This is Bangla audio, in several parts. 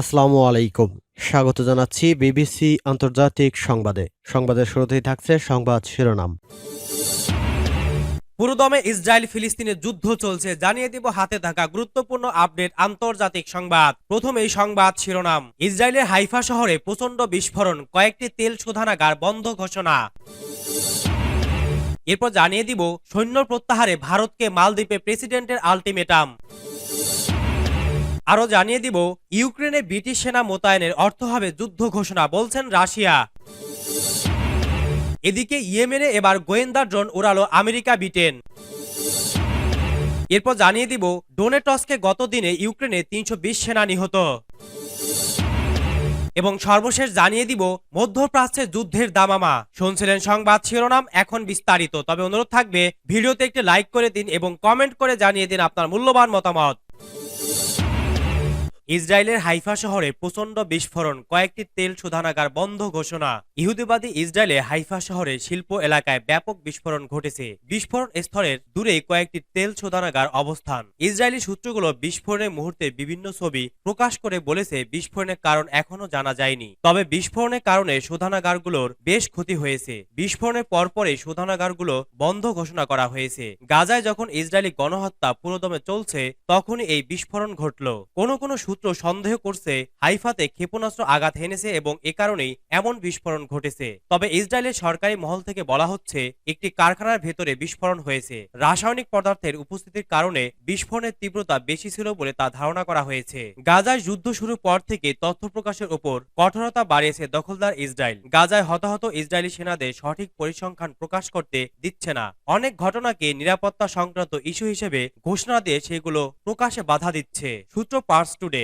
আসসালামু আলাইকুম। স্বাগত জানাচ্ছি বিবিসি আন্তর্জাতিক সংবাদে। সংবাদের শুরুতেই থাকছে সংবাদ শিরোনাম। পুরোদমে ইসরায়েল ফিলিস্তিনের যুদ্ধ চলছে, জানিয়ে দিব হাতে থাকা গুরুত্বপূর্ণ আপডেট আন্তর্জাতিক সংবাদ। প্রথম সংবাদ শিরোনাম। ইসরায়েলের হাইফা শহরে প্রচণ্ড বিস্ফোরণ, কয়েকটি তেল শোধানাগার বন্ধ ঘোষণা। এরপর জানিয়ে দিব সৈন্য প্রত্যাহারে ভারতকে মালদ্বীপে প্রেসিডেন্টের আলটিমেটাম। আরও জানিয়ে দিব, ইউক্রেনে ব্রিটিশ সেনা মোতায়েনের অর্থ হবে যুদ্ধ ঘোষণা, বলছেন রাশিয়া। এদিকে ইয়েমেনে এবার গোয়েন্দা ড্রোন উড়ালো আমেরিকা, ব্রিটেন। এরপর জানিয়ে দিব, ডোনেটসকে গত দিনে ইউক্রেনে তিনশো বিশ সেনা নিহত। এবং সর্বশেষ জানিয়ে দিব, মধ্যপ্রাচ্যে যুদ্ধের দামামা। শুনছিলেন সংবাদ শিরোনাম, এখন বিস্তারিত। তবে অনুরোধ থাকবে, ভিডিওতে একটি লাইক করে দিন এবং কমেন্ট করে জানিয়ে দিন আপনার মূল্যবান মতামত। ইসরায়েলের হাইফা শহরে প্রচণ্ড বিস্ফোরণ, কয়েকটি তেল শোধানাগার বন্ধ ঘোষণা। ইহুদিবাদী ইসরায়েলে হাইফা শহরে শিল্প এলাকায় ব্যাপক বিস্ফোরণ ঘটেছে। বিস্ফোরণ স্থলের দূরে কয়েকটি তেল শোধানাগার অবস্থান। ইসরায়েলি সূত্রগুলো বিস্ফোরণের মুহূর্তে বিভিন্ন ছবি প্রকাশ করে বলেছে, বিস্ফোরণের কারণ এখনও জানা যায়নি। তবে বিস্ফোরণের কারণে শোধানাগারগুলোর বেশ ক্ষতি হয়েছে। বিস্ফোরণের পরপরই শোধানাগারগুলো বন্ধ ঘোষণা করা হয়েছে। গাজায় যখন ইসরায়েলি গণহত্যা পুরোদমে চলছে, তখনই এই বিস্ফোরণ ঘটল। কোনো কোনো সূত্র সন্দেহ করছে, হাইফাতে ক্ষেপণাস্ত্র আঘাত হেনেছে এবং এ কারণেই এমন বিস্ফোরণ ঘটেছে। তবে ইসরায়েলের সরকারি মহল থেকে বলা হচ্ছে, একটি কারখানার ভেতরে বিস্ফোরণ হয়েছে। রাসায়নিক পদার্থের উপস্থিতির কারণে বিস্ফোরণের তীব্রতা বেশি ছিল বলে তা ধারণা করা হয়েছে। গাজায় যুদ্ধ শুরুর পর থেকে তথ্য প্রকাশের উপর কঠোরতা বাড়িয়েছে দখলদার ইসরায়েল। গাজায় হতাহত ইসরায়েলি সেনাদের সঠিক পরিসংখ্যান প্রকাশ করতে দিচ্ছে না। অনেক ঘটনাকে নিরাপত্তা সংক্রান্ত ইস্যু হিসেবে ঘোষণা দিয়ে সেগুলো প্রকাশে বাধা দিচ্ছে। সূত্র পার্স টুডে।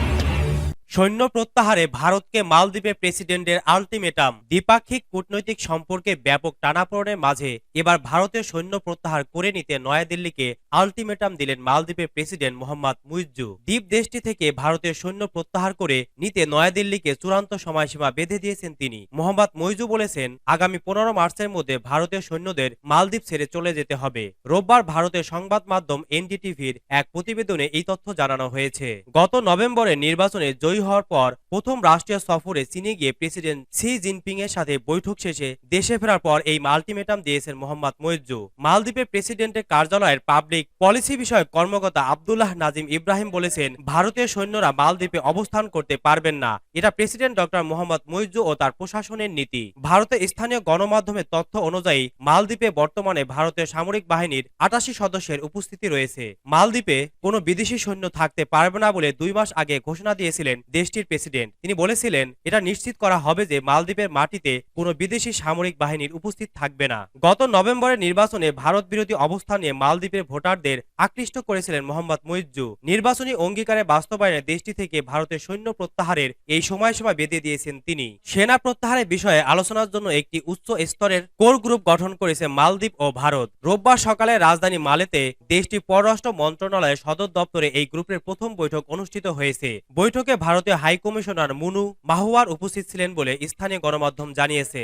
সৈন্য প্রত্যাহারে ভারতকে মালদ্বীপের প্রেসিডেন্টের আলটিমেটাম দ্বিপাক্ষিক কূটনৈতিক সম্পর্কে ব্যাপক টানাপোড়েনের মাঝে এবার ভারতীয় সৈন্য প্রত্যাহার করে নিতে নয়াদিল্লিকে আলটিমেটাম দিলেন মালদ্বীপের প্রেসিডেন্ট মোহাম্মদ মুইজ্জু। দ্বীপ দেশটি থেকে ভারতীয় সৈন্য প্রত্যাহার করে নিতে নয়াদিল্লিকে চূড়ান্ত সময়সীমা বেঁধে দিয়েছেন তিনি। মোহাম্মদ মইজু বলেছেন, আগামী পনেরো মার্চের মধ্যে ভারতীয় সৈন্যদের মালদ্বীপ ছেড়ে চলে যেতে হবে। রোববার ভারতের সংবাদ মাধ্যম এনডিটিভির এক প্রতিবেদনে এই তথ্য জানানো হয়েছে। গত নভেম্বরে নির্বাচনে জয়ী হওয়ার পর প্রথম রাষ্ট্রীয় সফরে চীনে গিয়ে প্রেসিডেন্ট সি জিনপিং এর সাথে বৈঠক শেষে দেশে ফেরার পর এই আলটিমেটাম দিয়েছেন মোহাম্মদ মইজু মালদ্বীপের প্রেসিডেন্টের কার্যালয়ের পাবলিক পলিসি বিষয়ক কর্মকর্তা আব্দুল্লাহ নাজিম ইব্রাহিম বলেছেন, ভারতীয় সৈন্যরা মালদ্বীপে অবস্থান করতে পারবেন না। এটা প্রেসিডেন্ট ডক্টর মোহাম্মদ মইজু ও তার প্রশাসনের নীতি। ভারতের স্থানীয় গণমাধ্যমের তথ্য অনুযায়ী মালদ্বীপে বর্তমানে ভারতীয় সামরিক বাহিনীর আটাশি সদস্যের উপস্থিতি রয়েছে। মালদ্বীপে কোনো বিদেশি সৈন্য থাকতে পারবে না বলে দুই মাস আগে ঘোষণা দিয়েছিলেন দেশটির প্রেসিডেন্ট। তিনি বলেছিলেন, এটা নিশ্চিত করা হবে যে মালদ্বীপের মাটিতে কোনো বিদেশি সামরিক বাহিনীর উপস্থিত থাকবে না। গত নভেম্বরের নির্বাচনে ভারত বিরোধী অবস্থান নিয়ে মালদ্বীপের ভোটারদের আকৃষ্ট করেছিলেন মোহাম্মদ মইজ্জু। নির্বাচনী অঙ্গীকারে বাস্তবায়নে দেশটি থেকে ভারতের সৈন্য প্রত্যাহারের এই সময়সীমা বেঁধে দিয়েছেন তিনি। সেনা প্রত্যাহারের বিষয়ে আলোচনার জন্য একটি উচ্চ স্তরের কোর গ্রুপ গঠন করেছে মালদ্বীপ ও ভারত। রোববার সকালে রাজধানী মালেতে দেশটির পররাষ্ট্র মন্ত্রণালয়ের সদর দপ্তরে এই গ্রুপের প্রথম বৈঠক অনুষ্ঠিত হয়েছে। বৈঠকে ভারতীয় হাই কমিশনার মুনু মাহুয়ার উপস্থিত ছিলেন বলে স্থানীয় গণমাধ্যম জানিয়েছে।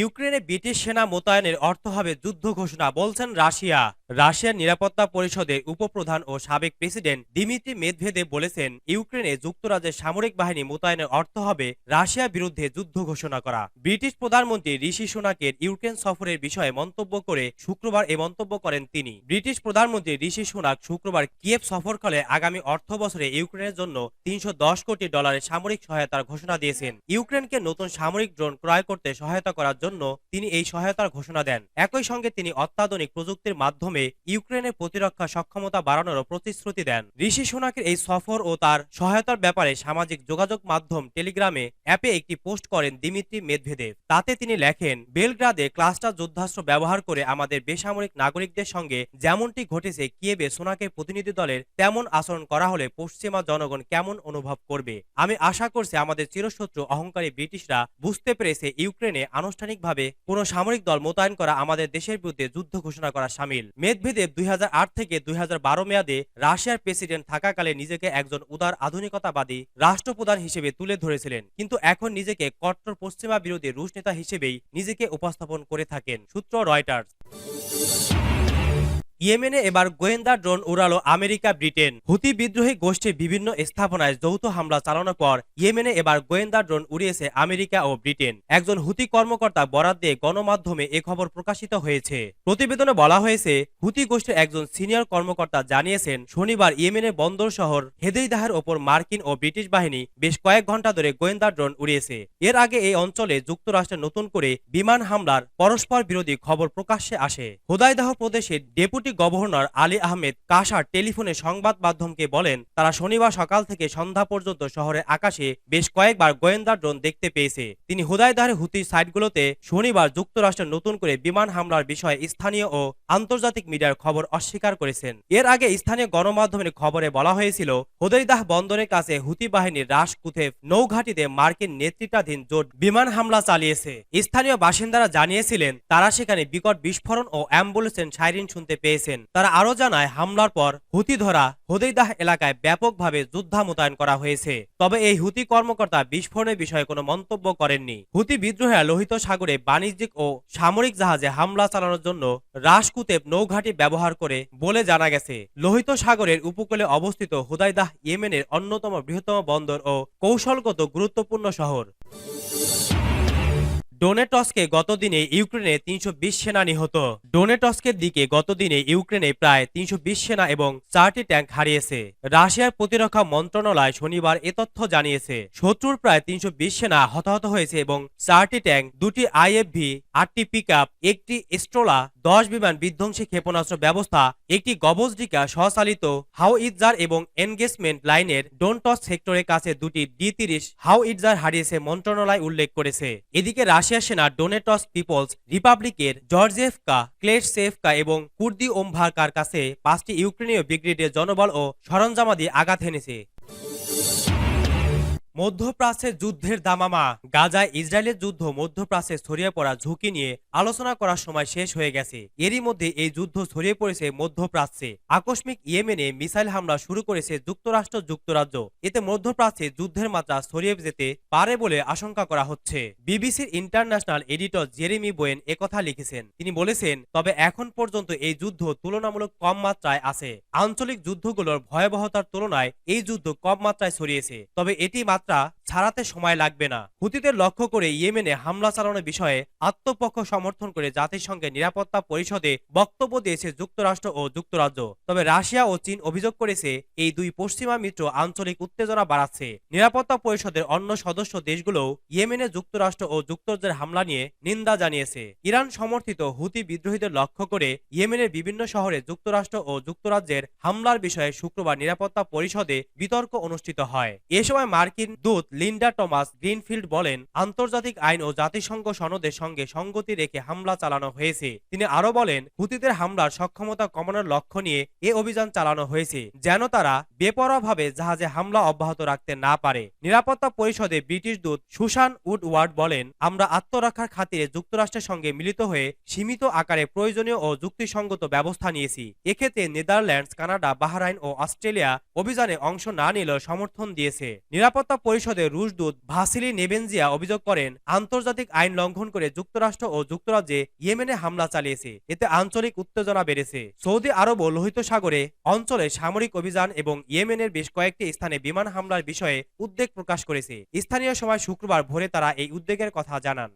ইউক্রেনে ব্রিটিশ সেনা মোতায়েনের অর্থ হবে যুদ্ধ ঘোষণা, বলছেন রাশিয়া। রাশিয়ার নিরাপত্তা পরিষদের উপপ্রধান ও সাবেক প্রেসিডেন্ট দিমিত্রি মেদভেদেব বলেছেন, ইউক্রেনে যুক্তরাজ্যের সামরিক বাহিনী মোতায়েনের অর্থ হবে রাশিয়ার বিরুদ্ধে যুদ্ধ ঘোষণা করা। ব্রিটিশ প্রধানমন্ত্রী ঋষি সোনাকের ইউক্রেন সফরের বিষয়ে মন্তব্য করে শুক্রবার এ মন্তব্য করেন তিনি। ব্রিটিশ প্রধানমন্ত্রী ঋষি সোনাক শুক্রবার কিয়েভ সফরকালে আগামী অর্থ বছরে ইউক্রেনের জন্য তিনশো দশ কোটি ডলারের সামরিক সহায়তার ঘোষণা দিয়েছেন। ইউক্রেনকে নতুন সামরিক ড্রোন ক্রয় করতে সহায়তা করার জন্য তিনি এই সহায়তার ঘোষণা দেন। একই সঙ্গে তিনি অত্যাধুনিক প্রযুক্তির মাধ্যমে ইউক্রেনের প্রতিরক্ষা সক্ষমতা বাড়ানোরও প্রতিশ্রুতি দেন। ঋষি সোনাকের এই সফর ও তার সহায়তার ব্যাপারে সামাজিক যোগাযোগ মাধ্যম টেলিগ্রামে অ্যাপে একটি পোস্ট করেন দিমিত্রি মেদভেদেব তাতে তিনি লেখেন, বেলগ্রাদে ক্লাস্টার যুদ্ধাস্ত্র ব্যবহার করে আমাদের বেসামরিক নাগরিকদের সঙ্গে যেমনটি ঘটেছে কিয়েবে সোনাকে প্রতিনিধি দলের তেমন আচরণ করা হলে পশ্চিমা জনগণ কেমন অনুভব করবে? আমি আশা করছি আমাদের চিরশত্রু অহংকারী ব্রিটিশরা বুঝতে পেরেছে ইউক্রেনে আনুষ্ঠানিকভাবে কোনো সামরিক দল মোতায়েন করা আমাদের দেশের বিরুদ্ধে যুদ্ধ ঘোষণা করা সামিল। মেদভেদেব দুই হাজার আট থেকে দুই হাজার বারো মেয়াদে রাশিয়ার প্রেসিডেন্ট থাকাকালে নিজেকে একজন উদার আধুনিকতাবাদী রাষ্ট্রপ্রধান হিসেবে তুলে ধরেছিলেন, কিন্তু এখন নিজেকে কট্টর পশ্চিমা বিরোধী রুশ নেতা হিসেবেই নিজেকে উপস্থাপন করে থাকেন, সূত্র রয়টার্স। ইয়েমেনে এবার গোয়েন্দা ড্রোন উড়ালো আমেরিকা, ব্রিটেন। হুতি বিদ্রোহী গোষ্ঠীর বিভিন্ন স্থাপনায় যৌথ হামলা চালানোর পর ইয়েমেনে এবার গোয়েন্দা ড্রোন উড়িয়েছে আমেরিকা ও ব্রিটেন। একজন হুতি কর্মকর্তা বরাদ দিয়ে গণমাধ্যমে এ খবর প্রকাশিত হয়েছে। প্রতিবেদনে বলা হয়েছে, হুতি গোষ্ঠীর একজন সিনিয়র কর্মকর্তা জানিয়েছেন, শনিবার ইয়েমেনের বন্দর শহর হেদেইদাহের ওপর মার্কিন ও ব্রিটিশ বাহিনী বেশ কয়েক ঘণ্টা ধরে গোয়েন্দা ড্রোন উড়িয়েছে। এর আগে এই অঞ্চলে যুক্তরাষ্ট্রে নতুন করে বিমান হামলার পরস্পর বিরোধী খবর প্রকাশ্যে আসে। হুদাইদাহ প্রদেশের deputy governor Ali Ahmed Kashar টেলিফোনে সংবাদ মাধ্যমকে বলেন, তারা শনিবার সকাল থেকে সন্ধ্যা পর্যন্ত শহরের আকাশে বেশ কয়েকবার গোয়েন্দা ড্রোন দেখতে পেয়েছে। তিনি হুদাইদাহের হুতি সাইটগুলোতে শনিবার যুক্তরাষ্ট্রের নতুন করে বিমান হামলার বিষয়ে স্থানীয় ও আন্তর্জাতিক মিডিয়ার খবর অস্বীকার করেছেন। এর আগে স্থানীয় গণমাধ্যমের খবরে বলা হয়েছিল হুদৈদাহ বন্দরের কাছে হুতি বাহিনীর রাস কুথেফ নৌঘাটিতে মার্কিন নেতৃত্বাধীন জোট বিমান হামলা চালিয়েছে। স্থানীয় বাসিন্দারা জানিয়েছিলেন, তারা সেখানে বিকট বিস্ফোরণ ও অ্যাম্বুলেন্সের সাইরিন শুনতে পেয়েছেন। তারা আরও জানায়, হামলার পর হুতি ধরা হুদৈদাহ এলাকায় ব্যাপকভাবে যুদ্ধা মোতায়েন করা হয়েছে। তবে এই হুতি কর্মকর্তা বিস্ফোরণের বিষয়ে কোনো মন্তব্য করেননি। হুতি বিদ্রোহীরা লোহিত সাগরে বাণিজ্যিক ও সামরিক জাহাজে হামলা চালানোর জন্য রাসকুতেব নৌঘাটি ব্যবহার করে বলে জানা গেছে। লোহিত সাগরের উপকূলে অবস্থিত হুদাইদাহ ইয়েমেনের অন্যতম বৃহত্তম বন্দর ও কৌশলগত গুরুত্বপূর্ণ শহর। ডোনেটস্কে গতদিনে ইউক্রেনে তিনশো বিশ সেনা নিহত। ডোনেটস্কের দিকে গতদিনে ইউক্রেনে প্রায় তিনশো সেনা এবং চারটি ট্যাঙ্ক হারিয়েছে। রাশিয়ার প্রতিরক্ষা মন্ত্রণালয় শনিবার এ তথ্য জানিয়েছে। শত্রুর প্রায় তিনশো সেনা হতাহত হয়েছে এবং চারটি ট্যাঙ্ক, দুটি আইএফভি, আটটি পিক একটি স্ট্রোলা দশ বিমান বিধ্বংসী ক্ষেপণাস্ত্র ব্যবস্থা, একটি গবজডিকা স্বচালিত হাউ ইজার এবং এনগেজমেন্ট লাইনের ডোনটস সেক্টরের কাছে দুটি ডি তিরিশ হাউ ইজার হারিয়েছে মন্ত্রণালয় উল্লেখ করেছে। এদিকে রাশিয়ার সেনা ডোনেটস পিপলস রিপাবলিকের জর্জেফকা ক্লেটসেফকা এবং কুর্দি ওমভারকার কাছে পাঁচটি ইউক্রেনীয় ব্রিগেডের জনবল ও সরঞ্জামাদি আঘাত হেনেছে মধ্যপ্রাচ্যের যুদ্ধের দামামা। গাজায় ইসরায়েলের যুদ্ধ মধ্যপ্রাচ্যে ছড়িয়ে পড়া ঝুঁকি নিয়ে আলোচনা করার সময় শেষ হয়ে গেছে। এরই মধ্যে এই যুদ্ধ ছড়িয়ে পড়েছে মধ্যপ্রাচ্যে। আকস্মিক ইয়েমেনে মিসাইল হামলা শুরু করেছে যুক্তরাষ্ট্র, যুক্তরাজ্য। এতে মধ্যপ্রাচ্যে যুদ্ধের মাত্রা ছড়িয়ে যেতে পারে বলে আশঙ্কা করা হচ্ছে। বিবিসির ইন্টারন্যাশনাল এডিটর জেরেমি বোয়েন একথা লিখেছেন। তিনি বলেছেন, তবে এখন পর্যন্ত এই যুদ্ধ তুলনামূলক কম মাত্রায় আছে। আঞ্চলিক যুদ্ধগুলোর ভয়াবহতার তুলনায় এই যুদ্ধ কম মাত্রায় ছড়িয়েছে। তবে এটি মাত্রা ছাড়াতে সময় লাগবে না। হুতিদের লক্ষ্য করে ইয়েমেনে হামলা চালানোর বিষয়ে আত্মপক্ষ সমর্থন করে জাতিসংঘের নিরাপত্তা পরিষদে বক্তব্য দিয়েছে যুক্তরাষ্ট্র ও যুক্তরাজ্য। তবে রাশিয়া ও চীন অভিযোগ করেছে, এই দুই পশ্চিমা মিত্র আঞ্চলিক উত্তেজনা বাড়াচ্ছে। নিরাপত্তা পরিষদের অন্য সদস্য দেশগুলোও ইয়েমেনে যুক্তরাষ্ট্র ও যুক্তরাজ্যের হামলা নিয়ে নিন্দা জানিয়েছে। ইরান সমর্থিত হুতি বিদ্রোহীদের লক্ষ্য করে ইয়েমেনের বিভিন্ন শহরে যুক্তরাষ্ট্র ও যুক্তরাজ্যের হামলার বিষয়ে শুক্রবার নিরাপত্তা পরিষদে বিতর্ক অনুষ্ঠিত হয়। এ সময় মার্কিন দূত লিন্ডা টমাস গ্রিনফিল্ড বলেন, আন্তর্জাতিক আইন ও জাতিসংঘ সনদের সঙ্গে সঙ্গতি রেখে হামলা চালানো হয়েছে। তিনি আরও বলেন, হুতিদের হামলার সক্ষমতা কমানোর লক্ষ্য নিয়ে এ অভিযান চালানো হয়েছে, যেন তারা বেপরোয়াভাবে জাহাজে হামলা অব্যাহত রাখতে না পারে। নিরাপত্তা পরিষদে ব্রিটিশ দূত সুশান উডওয়ার্ড বলেন, আমরা আত্মরক্ষার খাতিরে যুক্তরাষ্ট্রের সঙ্গে মিলিত হয়ে সীমিত আকারে প্রয়োজনীয় ও যুক্তিসঙ্গত ব্যবস্থা নিয়েছি। এক্ষেত্রে নেদারল্যান্ডস, কানাডা, বাহরাইন ও অস্ট্রেলিয়া অভিযানে অংশ না নিলেও সমর্থন দিয়েছে। নিরাপত্তা পরিষদের রুশদূত ভাসিলি নেবেনজিয়া অভিযোগ করেন, আন্তর্জাতিক আইন লঙ্ঘন করে যুক্তরাষ্ট্র ও যুক্তরাজ্যে ইয়েমেনে হামলা চালিয়েছে। এতে আঞ্চলিক উত্তেজনা বেড়েছে। সৌদি আরব ও লোহিত সাগরে অঞ্চলে সামরিক অভিযান এবং ইয়েমেনের বেশ কয়েকটি স্থানে বিমান হামলার বিষয়ে উদ্বেগ প্রকাশ করেছে। স্থানীয় সময় শুক্রবার ভোরে তারা এই উদ্বেগের কথা জানান।